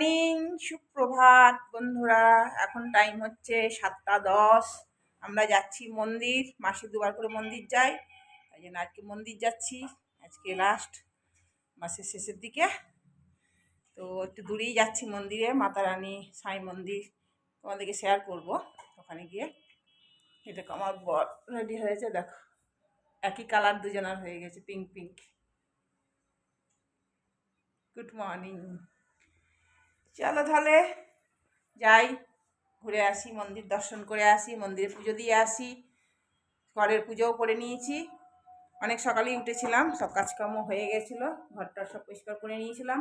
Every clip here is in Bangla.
মর্নিং সুপ্রভাত বন্ধুরা। এখন টাইম হচ্ছে সাতটা দশ। আমরা যাচ্ছি মন্দির, মাসে দুবার করে মন্দির যাই তাই জন্য আজকে মন্দির যাচ্ছি। আজকে লাস্ট মাসের শেষের দিকে। তো একটু দূরেই যাচ্ছি মন্দিরে মাতা রানী সাই মন্দির। তোমাদেরকে শেয়ার করব ওখানে গিয়ে। এটা আমার বর রেডি হয়েছে, দেখো। একই কালার দুজনার হয়ে গেছে পিঙ্ক পিঙ্ক গুড মর্নিং চলো তাহলে যাই ঘুরে আসি মন্দির দর্শন করে আসি মন্দিরে পুজো দিয়ে আসি ঘরের পুজোও করে নিয়েছি। অনেক সকালেই উঠেছিলাম সব কাজকর্ম হয়ে গেছিল ঘরটা সব পরিষ্কার করে নিয়েছিলাম।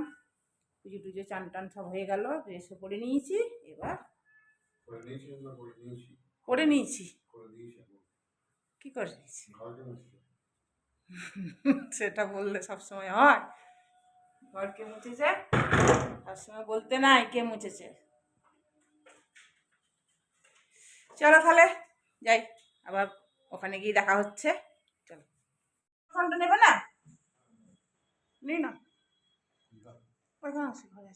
পুজো টুজো চান টান সব হয়ে গেল ড্রেসও করে নিয়েছি এবার করে নিয়েছি কী করে নিয়েছি সেটা বললে সবসময় হয়। ঘর কে মুছেছে সবসময় বলতে নাই কে মুছেছে চলো তাহলে যাই আবার ওখানে গিয়ে দেখা হচ্ছে চলো ফোনটা নেবে না নিই না ওইখানে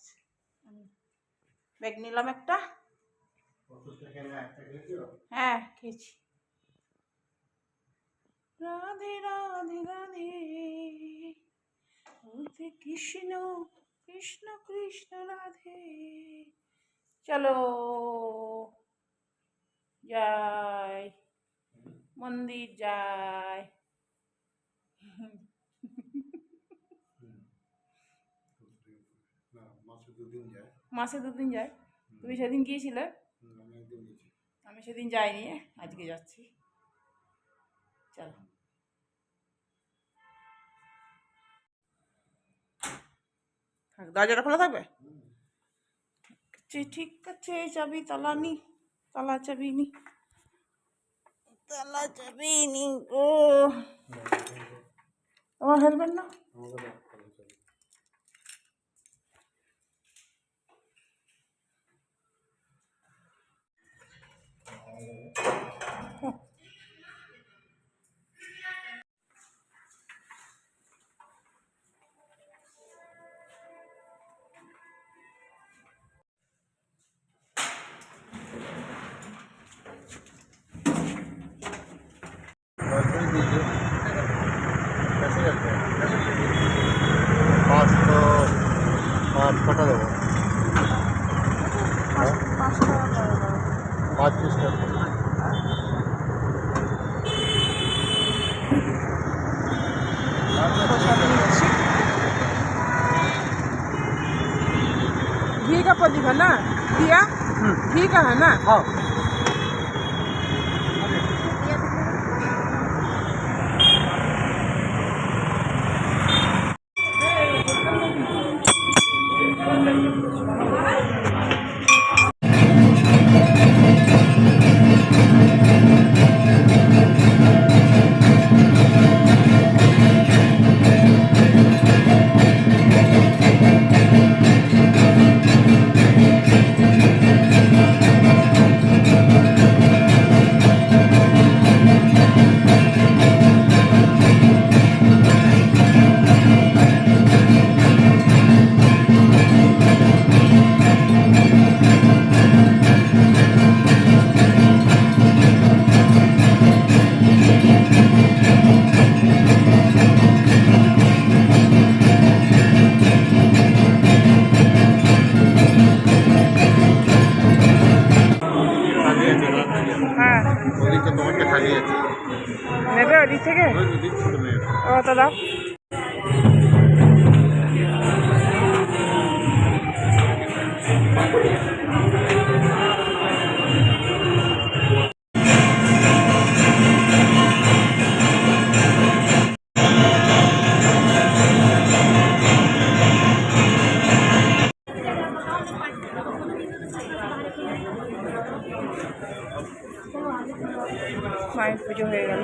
ব্যাগ নিলাম একটা হ্যাঁ খেয়েছি রাধে রাধে রাধে কৃষ্ণ কৃষ্ণ কৃষ্ণ রাধে। চলো। যাই মন্দির যাই মাসে দুদিন যায়। যায় তুমি সেদিন গিয়েছিলে? আমি সেদিন যাইনি আজকে যাচ্ছি। চলো। দরজাটা খোলা থাকবে? ঠিক আছে, ঠিক আছে চাবি তালা নি তালা চাবি নি। তালা চাবি নি গো। তোমার হেলমেট না। पाँच कटा देबो पाँच पीस कर दो घी का प्रदीप है ना दिया घी का है ना हाँ হ্যাঁ ওদিকে তোমারটা খালি আছে নেবে ওদিক থেকে তো মেয়েরা ও তো দাও মায়ের পুজো হয়ে গেল।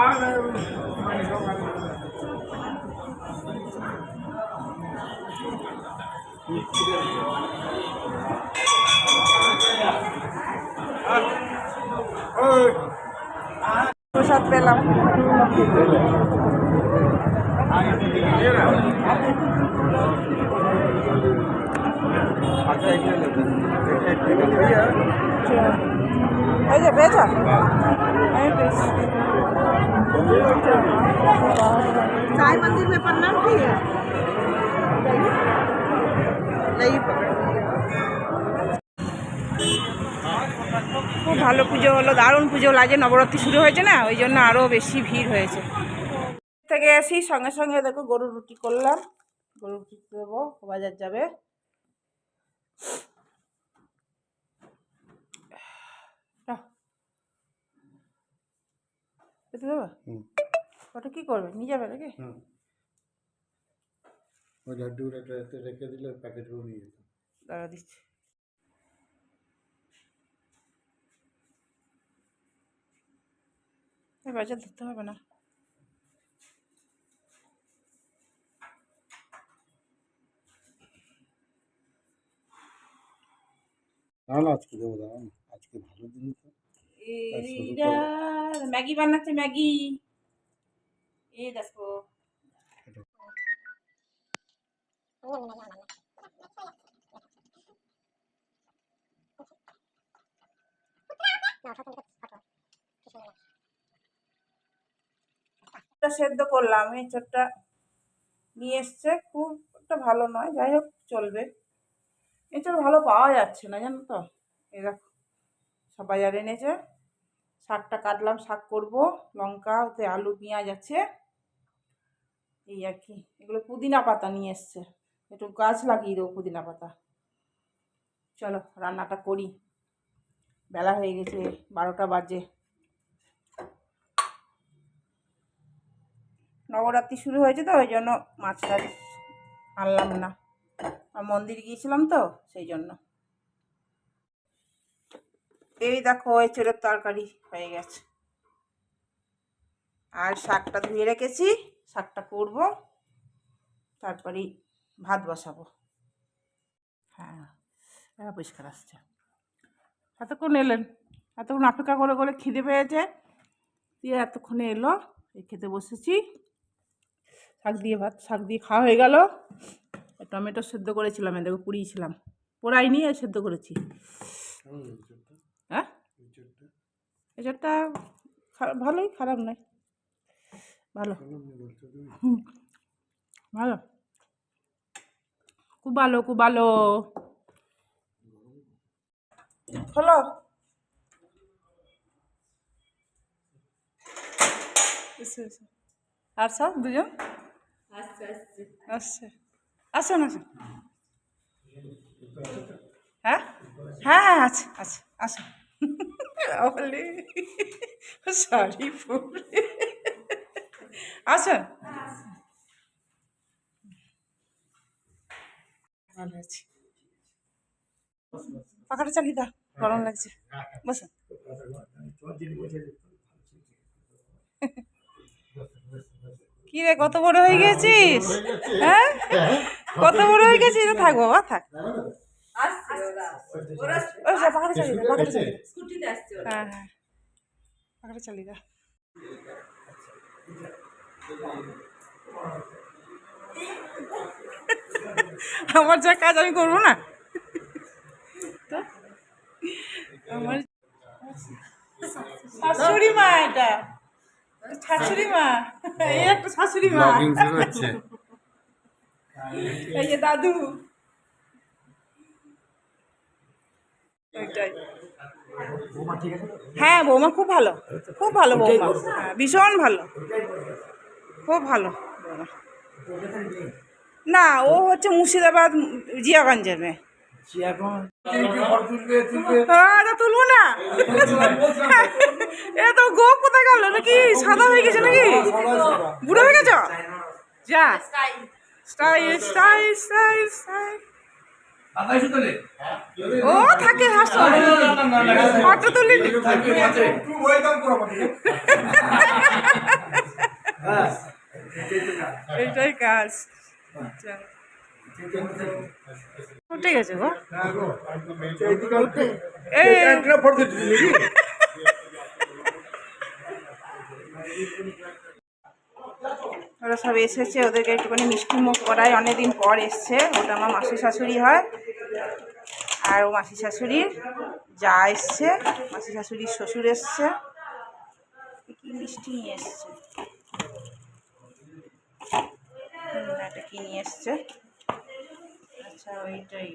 আর পেলাম এই যে পেয়েছ আমি পেয়েছি साई मंदिर में प्रणाम किए नहीं খুব ভালো পুজো হলো দারুণ পুজো লাগে নবরাত্রি শুরু হয়েছে না ওই জন্য আরও বেশি ভিড় হয়েছে। থেকে আসি সঙ্গে সঙ্গে দেখো গরুর রুটি করলাম। গরুর রুটি দেবো বাজার যাবে। দেবো? ওটা কী করবে? নিয়ে যাবে নাকি? রেখে দিলে প্যাকেটগুলো নিয়ে যেত। দাঁড়া দিচ্ছি। এই বাজার ধরতে হবে না। না না আজকে দেবো দাঁড়া আজকে ভালো দিন তো। আর শুরু এইটা ম্যাগি বানাচ্ছে ম্যাগি। এই দেখো। এটা সেদ্ধ করলাম এঁচড়টা নিয়ে এসছে। খুব একটা ভালো নয়, যাই হোক চলবে। এঁচড় ভালো পাওয়া যাচ্ছে না, জানো তো? এই দেখো সব বাজারে এনেছে। শাকটা কাটলাম, শাক করব। লঙ্কা, ওতে আলু, পেঁয়াজ আছে। এই আর কি, এগুলো পুদিনা পাতা নিয়ে এসছে। একটু গাছ লাগিয়ে দেবো পুদিনা পাতা। চলো, রান্নাটা করি। বেলা হয়ে গেছে, বারোটা বাজে। নবরাত্রি শুরু হয়েছে তো, ওই জন্য মাছ টাছ আনলাম না। আর মন্দির গিয়েছিলাম তো, সেই জন্য। এই দেখো এঁচড়ের তরকারি হয়ে গেছে। আর শাকটা ধুয়ে রেখেছি, শাকটা করব, তারপরেই ভাত বসাবো। হ্যাঁ পরিষ্কার আসছে। এতক্ষণ এলেন, এতক্ষণ অপেক্ষা করে করে খিদে পেয়েছে। দিয়ে এতক্ষণে এলো খেতে বসেছি। শাক দিয়ে ভাত শাক দিয়ে খাওয়া হয়ে গেল। টমেটো সেদ্ধ করেছিলাম এদেরকে পুড়িয়েছিলাম। পোড়াই নিয়ে সেদ্ধ করেছি। হ্যাঁ? ভালোই খারাপ নয়। ভালো। ভালো খুব ভালো। খুব ভালো হলো। আর সব দুজন? আসছে আসুন আসুন হ্যাঁ? হ্যাঁ আছে আছে আসুন বলে শাড়ি পরে আসুন ভালো আছি। পাখাটা চালিয়ে দাও, গরম লাগছে। বসুন কি রে কত বড় হয়ে গেছিস? হ্যাঁ কত বড় হয়ে গেছিস? থাক বাবা থাক। চালিয়ে হ্যাঁ হ্যাঁ। আমার যা কাজ আমি করব না। আমার শাশুড়ি মা এটা। শাশুড়ি মা এই একটা শাশুড়ি মা এই যে দাদু। হ্যাঁ বৌমা খুব ভালো। খুব ভালো বৌমা। হ্যাঁ ভীষণ ভালো। খুব ভালো বৌমা। না ও হচ্ছে মুর্শিদাবাদ জিয়াগঞ্জের মেয়ে। আরে তুলবো না। এ গো কোথায় গেল? নাকি সাদা হয়ে গেছে নাকি? বুড়ো হয়ে গেছ? যা। স্টাই স্টাই স্টাই স্টাই। ও থাকে হাসো। ফটো তুলি এইটাই কাজ। উঠে গেছে গো এইদিকে এই একটা ফটো দিলি ওরা সব এসেছে, ওদেরকে একটুখানি মিষ্টি মুখ করায় অনেকদিন পর এসছে। ওটা আমার মাসি শাশুড়ি হয়। আর ও মাসি শাশুড়ির যা এসছে, মাসি শাশুড়ির শ্বশুর এসছে। কি মিষ্টি নিয়ে এসছে? এটা কি নিয়ে এসছে? আচ্ছা ওইটাই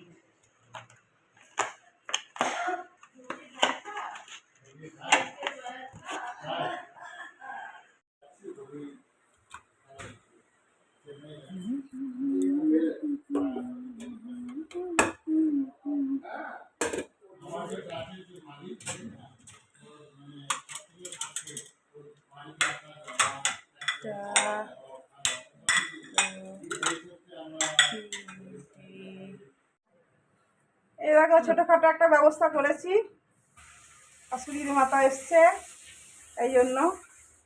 একটা দেখো ছোটোখাটো একটা ব্যবস্থা করেছি। শাশুড়ির মাথা এসছে এই জন্য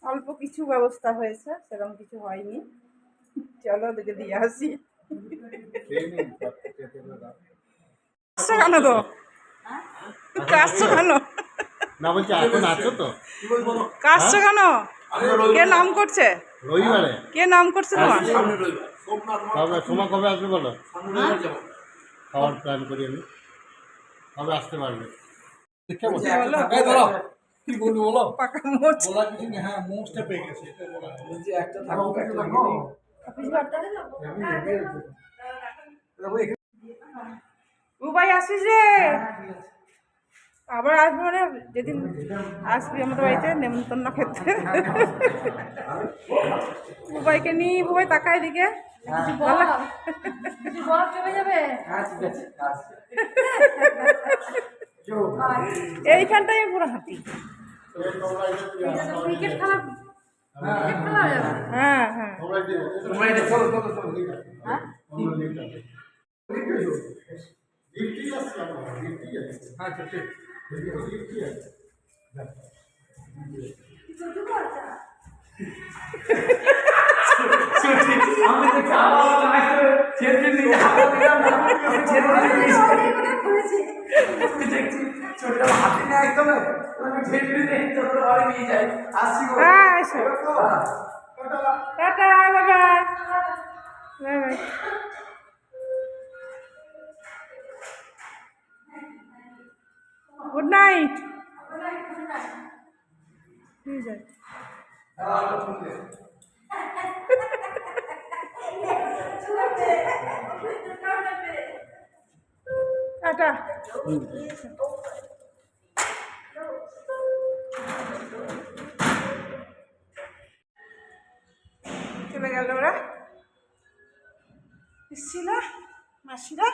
অল্প কিছু ব্যবস্থা হয়েছে সেরকম কিছু হয়নি। চলো দেখে দিয়ে আসি। কেন তো কাশছো কেন? না বলছি এখন আছো তো? কাশছো কেন? কে নাম করছে? রবিবারে। কে নাম করছে তোমার? কবে কবে আসবে বলো? খাওয়ার প্ল্যান করি আমি। কবে আসতে পারবে। বলো এই ধরো কি বলব বলো? পাকা কিছু হ্যাঁ মোস্টটা পেয়ে গেছে একটা থাকো একটা অফিস ঘরটা দেখো উবাই আসিস রে। আবার আসব মানে যেদিন আসবি আমাদের বাড়িতে নেমন্তন্ন ক্ষেত্রে বুবাইকে নিয়ে বুবাই তাকায় দিকে বলো। বরফ যাবে? এইখানটাই পুরো হাতি। ক্রিকেট খেলা হয়ে হ্যাঁ হ্যাঁ। আচ্ছা ঠিক আমি দেখছি আবার আসছে ছেড়ে দিই হাতে দিলাম ছেড়ে দিই দেখছি ছোটটা হাতে নিয়ে একদম আমি ছেড়ে দিই ছোট বাড়ি নিয়ে যাই আসছি গো হ্যাঁ এসো tata bye bye bye bye good night ঠিক আছে টাটা। চলে গেল ওরা। এসছিল মাসিরা।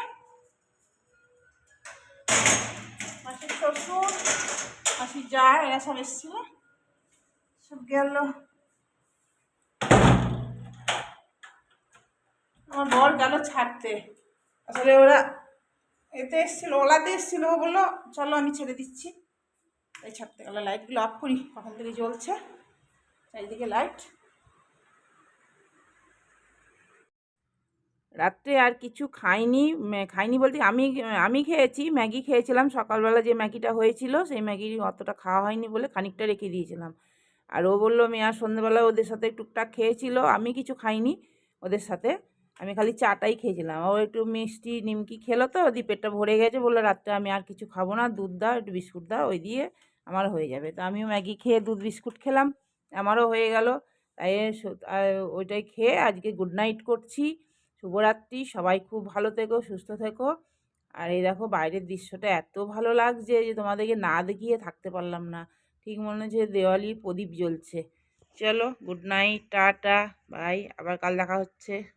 মাসির শ্বশুর, মাসির যা, এরা সব এসছিল। সব গেল। আমার বর গেল ছাড়তে। আসলে ওরা এতে এসছিল, ওলাতে এসছিল, ও বলল, চলো আমি ছেড়ে দিচ্ছি। তাই ছাড়তে গেলো লাইটগুলো অফ করি কখন থেকে জ্বলছে, চারিদিকে লাইট রাত্রে আর কিছু খাইনি খাইনি বলতে আমি আমি খেয়েছি, ম্যাগি খেয়েছিলাম, সকালবেলা যে ম্যাগিটা হয়েছিল, সেই ম্যাগি অতটা খাওয়া হয়নি বলে খানিকটা রেখে দিয়েছিলাম। আর ও বলল আমি আর সন্ধ্যেবেলা ওদের সাথে টুকটাক খেয়েছিল, আমি কিছু খাইনি ওদের সাথে। আমি খালি চাটাই খেয়েছিলাম। ও একটু মিষ্টি নিমকি খেলো তো ওদি পেটটা ভরে গেছে, বলল রাত্রে আমি আর কিছু খাব না, দুধ দাও, একটু বিস্কুট দাও, ওই দিয়ে আমার হয়ে যাবে। তো আমিও ম্যাগি খেয়ে দুধ বিস্কুট খেলাম, আমারও হয়ে গেল। তাই ওইটাই খেয়ে আজকে গুড নাইট করছি। শুভরাত্রি, সবাই খুব ভালো থেকো, সুস্থ থেকো। আর এই দেখো বাইরের দৃশ্যটা এত ভালো লাগছে যে তোমাদেরকে না দেখিয়ে থাকতে পারলাম না। ঠিক মনে হচ্ছে দেওয়ালির প্রদীপ জ্বলছে। চলো গুড নাইট টাটা বাই আবার কাল দেখা হচ্ছে।